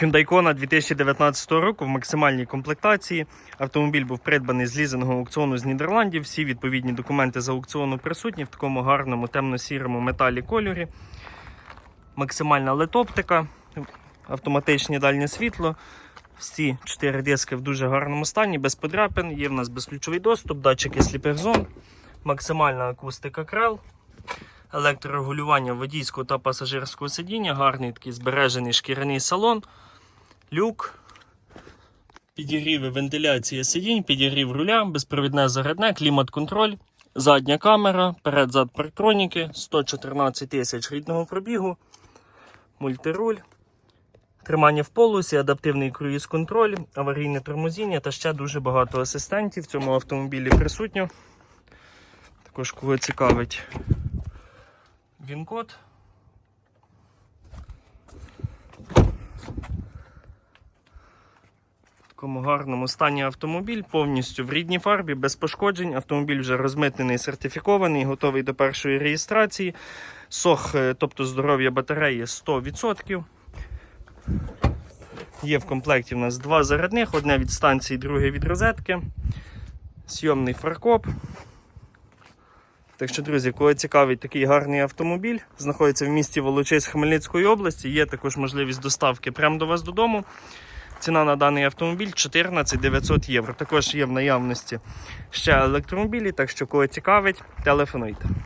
Hyundai Kona 2019 року в максимальній комплектації. Автомобіль був придбаний з лізингового аукціону з Нідерландів. Всі відповідні документи з аукціону присутні в такому гарному темно-сірому металі кольорі. Максимальна летоптика, автоматичне дальнє світло. Всі чотири диски в дуже гарному стані, без подряпин. Є в нас безключовий доступ, датчики сліпих зон, максимальна акустика крел, електрорегулювання водійського та пасажирського сидіння, гарний такий збережений шкіряний салон, люк, підігріви вентиляція сидінь, підігрів руля, безпровідне зарядне, клімат-контроль, задня камера, перед-зад парктроніки, 114 тисяч рідного пробігу, мультируль. Тримання в полосі, адаптивний круїз-контроль, аварійне тормозіння та ще дуже багато асистентів в цьому автомобілі присутньо. Також кого цікавить він-код. Такому гарному стані автомобіль, повністю в рідній фарбі, без пошкоджень. Автомобіль вже розмитнений, сертифікований, готовий до першої реєстрації. Сох, е, тобто здоров'я батареї 100%. Є в комплекті в нас два зарядних, одне від станції, друге від розетки. Сйомний фаркоп. Так що, друзі, кого цікавить такий гарний автомобіль, знаходиться в місті Волочиськ Хмельницької області. Є також можливість доставки прямо до вас додому. Ціна на даний автомобіль 14 900 євро. Також є в наявності ще електромобілі, так що коли цікавить, телефонуйте.